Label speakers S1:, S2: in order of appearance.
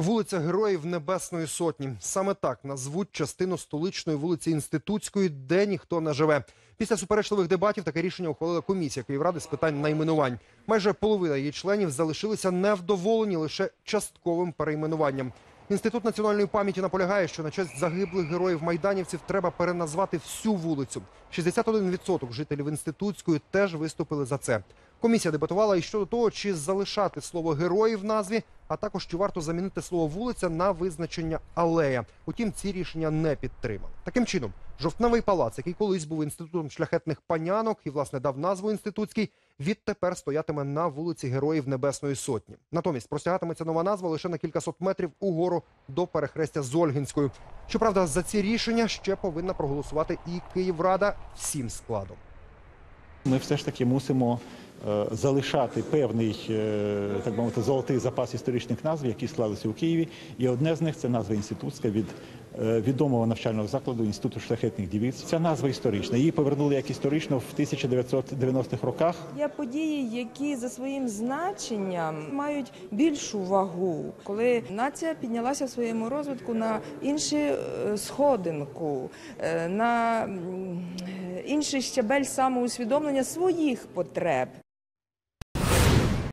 S1: Вулиця Героїв Небесної Сотні. Саме так назвуть частину столичної вулиці Інститутської, де ніхто не живе. Після суперечливих дебатів таке рішення ухвалила комісія Київради з питань найменувань. Майже половина її членів залишилися невдоволені лише частковим перейменуванням. Інститут національної пам'яті наполягає, що на честь загиблих героїв майданівців треба переназвати всю вулицю. 61% жителів інститутської теж виступили за це. Комісія дебатувала і щодо того, чи залишати слово герої в назві, а також чи варто замінити слово вулиця на визначення алея. Утім, ці рішення не підтримали. Таким чином, жовтневий палац, який колись був інститутом шляхетних панянок і власне дав назву інститутський, відтепер стоятиме на вулиці Героїв Небесної Сотні. Натомість простягатиметься нова назва лише на кількасот метрів угору до перехрестя з Ольгінською. Щоправда, за ці рішення ще повинна проголосувати і Київрада всім складом.
S2: Ми все ж таки мусимо залишати певний е, так би мовити золотий запас історичних назв, які склалися у Києві. І одне з них це назва інститутська від е, відомого навчального закладу інституту шляхетних дівиць. Ця назва історична. Її повернули як історично в 1990-х роках.
S3: Є події, які за своїм значенням мають більшу вагу, коли нація піднялася в своєму розвитку на іншу е, сходинку, е, на інший щабель самоусвідомлення своїх потреб.